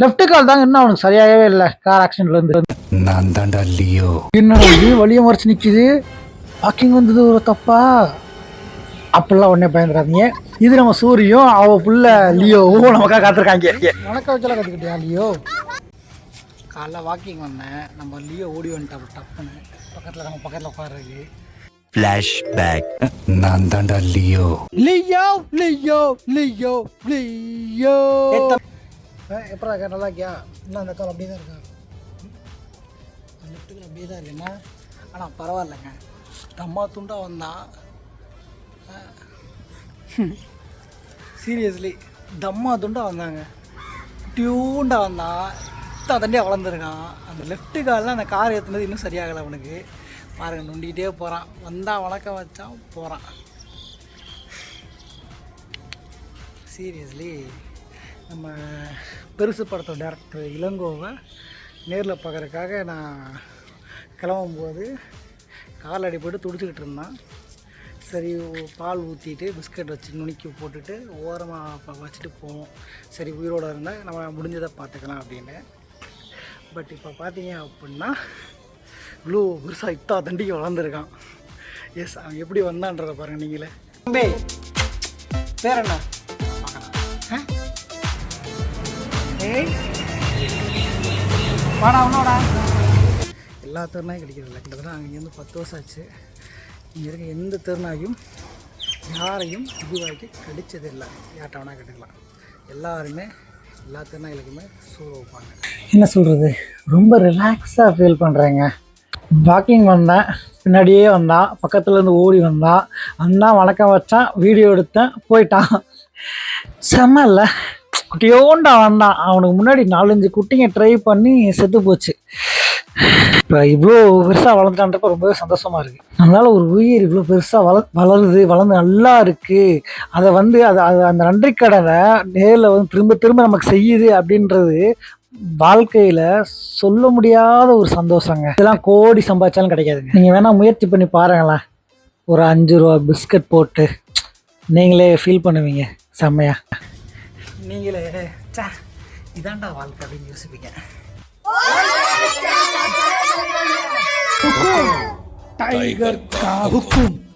Left கால் தாங்க இன்னும் அவனுக்கு சரியாகவே இல்லை. கார் ஆக்சிடென்ட்ல இருந்து. நான் தாண்டா லியோ. என்னடா இது? வழிய மறைச்சு நிக்குது. வாக்கிங் வந்தது ஒரு தப்பா? அப்படிலாம் உடனே பயந்துடாதீங்க. இது நம்ம சூரியும் அவ புள்ள லியோவும் நமக்காக காத்திருக்காங்க. வணக்கம் வச்சலாம் கற்றுக்கிட்டியா லியோ? காலைல வாக்கிங் வந்தேன். நம்ம லியோ ஓடி வந்துட்டா டப்புன்னு. பக்கத்தில் நம்ம பக்கத்தில் உட்காருக்கு ஃப்ளாஷ்பேக் நான் தாண்டா Leo Leo Leo Leo. Leo எப்படா இருக்கா? நல்லா இருக்கியா? இன்னும் அந்த கால் அப்படியே தான் இருக்கா? லெஃப்ட்டுக்கு அப்படியே தான் இருக்குண்ணா ஆனால் பரவாயில்லைங்க. தம்மா துண்டாக வந்தான் சீரியஸ்லி தம்மா துண்டாக வந்தாங்க. டியூண்டாக வந்தான் இத்தா தண்டியாக வளர்ந்துருக்கான். அந்த லெஃப்ட்டு காலில் அந்த கார் ஏற்றுனது இன்னும் சரியாகலை அவனுக்கு. பாருங்க நொண்டிகிட்டே போகிறான் வந்தால் வணக்கம் வச்சான் போகிறான் சீரியஸ்லி நம்ம பெருசு படத்தோட டேரக்டர் இளங்கோவை நேரில் பார்க்குறதுக்காக நான் கிளம்பும்போது கால் அடிப்பட்டு துடிச்சிக்கிட்டு இருந்தான். சரி பால் ஊற்றிட்டு பிஸ்கட் வச்சு நுணுக்கி போட்டுட்டு ஓரமாக வச்சுட்டு போவோம். சரி உயிரோடு இருந்தால் நம்ம முடிஞ்சதை பார்த்துக்கலாம் அப்படின்னு. பட் இப்போ பார்த்தீங்க அப்படின்னா இவ்வளோ பெருசாக இத்தா தண்டிக்கு வளர்ந்துருக்கான். எஸ் அவன் எப்படி வந்தான்றதை பாருங்கள் நீங்களே. பேர் என்ன? வாடா உன்னோடா. எல்லா திருநாயும் கிடைக்கிறதில்ல கிட்டத்தட்ட நாங்கள் இங்கேருந்து பத்து வருஷம் ஆச்சு. இங்கே இருக்க எந்த திருநாயும் யாரையும் இதுவாக்கி கடிச்சதில்லை யார்கிட்ட வேணால் கட்டுக்கலாம். எல்லாருமே எல்லா திருநாய்களுக்குமே சூடு வைப்பாங்க. என்ன சொல்கிறது ரொம்ப ரிலாக்ஸாக ஃபீல் பண்ணுறேங்க வாக்கிங் வந்தேன். பின்னாடியே வந்தான். பக்கத்துல இருந்து ஓடி வந்தான். வந்தான் வணக்கம் வச்சான். வீடியோ எடுத்தேன். போயிட்டான். செம்ம இல்லை. குட்டியோண்டா வந்தான் அவனுக்கு முன்னாடி நாலஞ்சு குட்டிங்க ட்ரை பண்ணி செத்து போச்சு. இப்போ இவ்வளோ பெருசாக வளர்ந்துட்டான்றப்ப ரொம்பவே சந்தோஷமாக இருக்குது அதனால் ஒரு உயிர் இவ்வளோ பெருசாக வள வளருது வளர்ந்து நல்லா இருக்குது அதை வந்து அதை அது அந்த நன்றி கடனை நேரில் வந்து திரும்ப திரும்ப நமக்கு செய்யுது அப்படின்றது வாழ்க்கையில் சொல்ல முடியாத ஒரு சந்தோஷங்க. இதெல்லாம் கோடி சம்பாதிச்சாலும் கிடைக்காதுங்க. நீங்கள் வேணால் முயற்சி பண்ணி பாருங்களேன். ஒரு அஞ்சு ரூபா பிஸ்கட் போட்டு நீங்களே ஃபீல் பண்ணுவீங்க. செம்மையாக நீங்களே. சே இதான்டா வாழ்க்கை அப்படின்னு யோசிப்பீங்க. டைகர் கா ஹுக்கும்